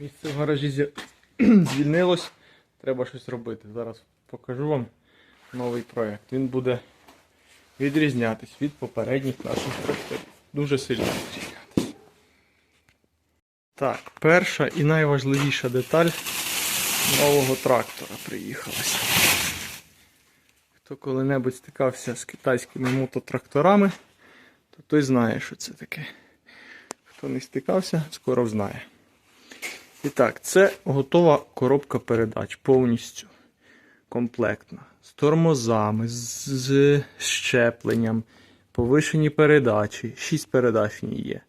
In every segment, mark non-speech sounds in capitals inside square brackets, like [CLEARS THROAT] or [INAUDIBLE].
Місце в гаражі [CLEARS THROAT] звільнилось. Треба щось робити. Зараз покажу вам новий проект. Він буде відрізнятись від попередніх наших тракторів. Дуже сильно відрізнятись. Так, перша і найважливіша деталь нового трактора приїхалася. Хто коли-небудь стикався з китайськими мототракторами, то той знає, що це таке. Хто не стикався, скоро знає. І так, це готова коробка передач повністю комплектна. З тормозами, з, щепленням, повишені передачі. Шість передач в є.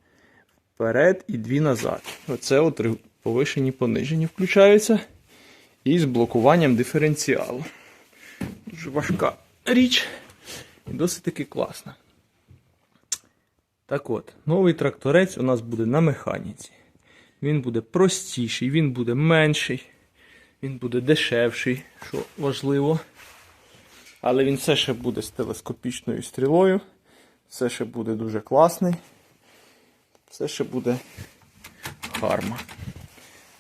Вперед і дві назад. Оце от повишені понижені включаються. І з блокуванням диференціалу. Дуже важка річ і досить таки класна. Так от, новий тракторець у нас буде на механіці. Він буде простіший, він буде менший, він буде дешевший, що важливо. Але він все ще буде з телескопічною стрілою. Все ще буде дуже класний. Все ще буде гарма.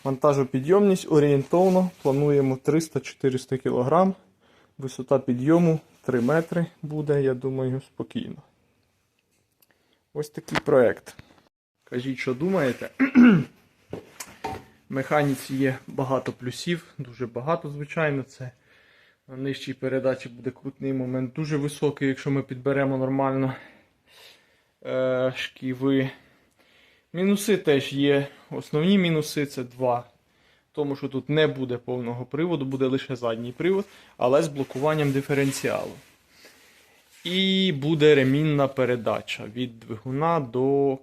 Вантажопідйомність орієнтовно плануємо 300-400 кг. Висота підйому 3 метри буде, я думаю, спокійно. Ось такий проект. Кажіть, що думаєте? Механіці є багато плюсів, дуже багато, звичайно. Це на нижчій передачі буде крутний момент, дуже високий, якщо ми підберемо нормально е, шківи. Мінуси теж є. Основні мінуси це два. Тому що тут не буде повного приводу, буде лише задній привод, але з блокуванням диференціалу. І буде ремінна передача від двигуна до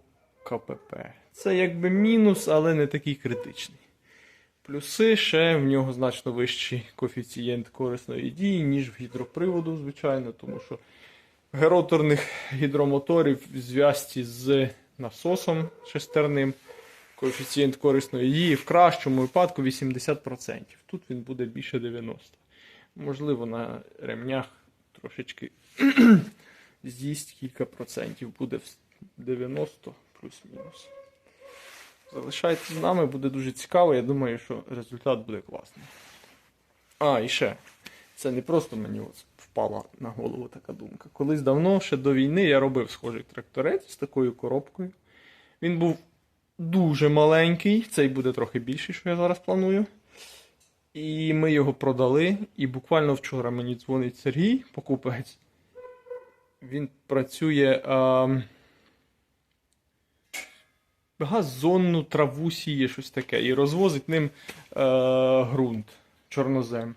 КПП. Це якби мінус, але не такий критичний. Плюси ще в нього значно вищий коефіцієнт корисної дії, ніж в гідроприводу, звичайно, тому що героторних гідромоторів в зв'язці з насосом шестерним коефіцієнт корисної дії в кращому випадку 80%. Тут він буде більше 90%. Можливо, на ремнях трошечки [CLEARS THROAT] з'їсть кілька процентів, буде 90 плюс-мінус. Залишайтесь з нами, буде дуже цікаво. Я думаю, що результат буде класний. А, і ще. Це не просто мені от впала на голову така думка. Колись давно, ще до війни, я робив схожий тракторець з такою коробкою. Він був дуже маленький, цей буде трохи більший, що я зараз планую. І ми його продали. І буквально вчора мені дзвонить Сергій, покупець. Він працює. А... Газонну траву сіє, щось таке, і розвозить ним е, ґрунт, чорнозем.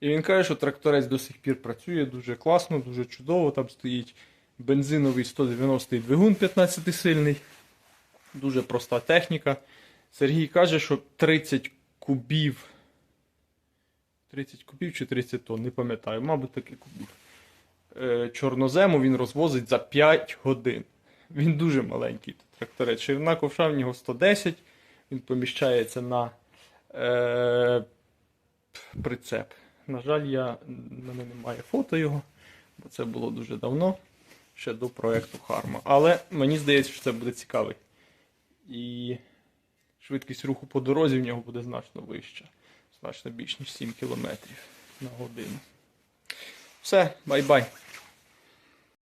І він каже, що тракторець до сих пір працює дуже класно, дуже чудово. Там стоїть бензиновий 190-й двигун 15-сильний. Дуже проста техніка. Сергій каже, що 30 кубів. 30 кубів чи 30 тонн, не пам'ятаю, мабуть, таки кубів. Е, чорнозему він розвозить за 5 годин. Він дуже маленький тракторець. Ширина ковша в нього 110. Він поміщається на е, прицеп. На жаль, я, в мене немає фото його, бо це було дуже давно, ще до проєкту Харма. Але мені здається, що це буде цікавий. І швидкість руху по дорозі в нього буде значно вища. Значно більш ніж 7 км на годину. Все, бай-бай.